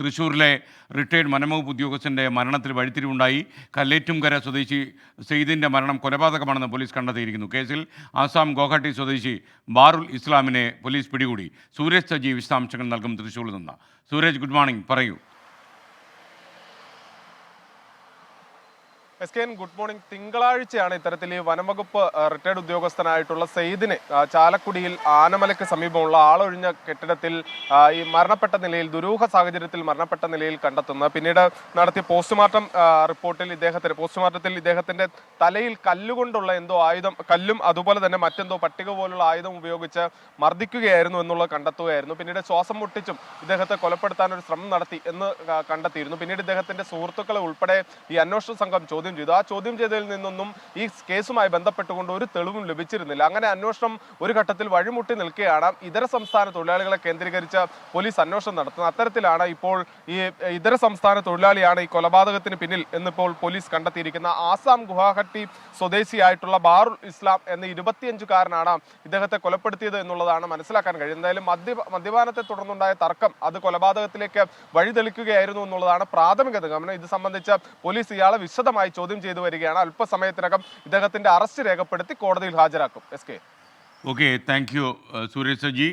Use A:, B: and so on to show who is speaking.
A: തൃശ്ശൂരിലെ റിട്ടയേർഡ് വനംവകുപ്പ് ഉദ്യോഗസ്ഥന്റെ മരണത്തിൽ വഴിത്തിരിവുണ്ടായി. കല്ലേറ്റുംകര സ്വദേശി സെയ്ദിന്റെ മരണം കൊലപാതകമാണെന്ന് പോലീസ് കണ്ടെത്തിയിരിക്കുന്നു. കേസിൽ ആസാം ഗോഹട്ടി സ്വദേശി ബാറുൽ ഇസ്ലാമിനെ പോലീസ് പിടികൂടി. സൂരജ് സജി വിശദാംശങ്ങൾ നൽകും തൃശ്ശൂരിൽ നിന്ന്. Sooraj good morning. പറയൂ.
B: S K N good morning. തിങ്കളാഴ്ചയാണ് ഇത്തരത്തിൽ ഈ വനംവകുപ്പ് റിട്ടയർഡ് ഉദ്യോഗസ്ഥനായിട്ടുള്ള സെയ്ദിനെ ചാലക്കുടിയിൽ ആനമലയ്ക്ക് സമീപമുള്ള ആളൊഴിഞ്ഞ കെട്ടിടത്തിൽ ഈ മരണപ്പെട്ട നിലയിൽ ദുരൂഹ സാഹചര്യത്തിൽ മരണപ്പെട്ട നിലയിൽ കണ്ടെത്തുന്നത് പിന്നീട് നടത്തിയ പോസ്റ്റ്മോർട്ടം റിപ്പോർട്ടിൽ ഇദ്ദേഹത്തിന് പോസ്റ്റ്മോർട്ടത്തിൽ ഇദ്ദേഹത്തിന്റെ തലയിൽ കല്ലുകൊണ്ടുള്ള എന്തോ ആയുധം കല്ലും അതുപോലെ തന്നെ മറ്റെന്തോ പട്ടിക പോലുള്ള ആയുധം ഉപയോഗിച്ച് മർദ്ദിക്കുകയായിരുന്നു എന്നുള്ളത് കണ്ടെത്തുകയായിരുന്നു. പിന്നീട് ശ്വാസം മുട്ടിച്ചും ഇദ്ദേഹത്തെ കൊലപ്പെടുത്താൻ ഒരു ശ്രമം നടത്തി എന്ന് കണ്ടെത്തിയിരുന്നു. പിന്നീട് ഇദ്ദേഹത്തിന്റെ സുഹൃത്തുക്കളെ ഉൾപ്പെടെ ഈ അന്വേഷണ സംഘം ചോദ്യം ചെയ്തു. ആ ചോദ്യം ചെയ്തതിൽ നിന്നൊന്നും ഈ കേസുമായി ബന്ധപ്പെട്ടുകൊണ്ട് ഒരു തെളിവും ലഭിച്ചിരുന്നില്ല. അങ്ങനെ അന്വേഷണം ഒരു ഘട്ടത്തിൽ വഴിമുട്ടി നിൽക്കുകയാണ്. ഇതര സംസ്ഥാന തൊഴിലാളികളെ കേന്ദ്രീകരിച്ച് പോലീസ് അന്വേഷണം നടത്തുന്നത്. അത്തരത്തിലാണ് ഇപ്പോൾ ഈ ഇതര സംസ്ഥാന തൊഴിലാളിയാണ് ഈ കൊലപാതകത്തിന് പിന്നിൽ എന്നിപ്പോൾ പോലീസ് കണ്ടെത്തിയിരിക്കുന്ന ആസാം ഗുവാഹട്ടി സ്വദേശിയായിട്ടുള്ള ബാറുൽ ഇസ്ലാം എന്ന ഇരുപത്തിയഞ്ചുകാരനാണ് ഇദ്ദേഹത്തെ കൊലപ്പെടുത്തിയത് എന്നുള്ളതാണ് മനസ്സിലാക്കാൻ കഴിയുന്നത്. എന്തായാലും മദ്യ മദ്യപാനത്തെ തുടർന്നുണ്ടായ തർക്കം അത് കൊലപാതകത്തിലേക്ക് വഴിതെളിക്കുകയായിരുന്നു എന്നുള്ളതാണ് പ്രാഥമിക നിഗമനം. ഇത് സംബന്ധിച്ച് പോലീസ് ഇയാളെ വിശദമായി ചോദ്യം ചെയ്തു വരികയാണ്. അല്പസമയത്തിനകം ഇദ്ദേഹത്തിന്റെ അറസ്റ്റ് രേഖപ്പെടുത്തി കോടതിയിൽ ഹാജരാക്കും. S K.
A: Okay thank you Suresh Saji.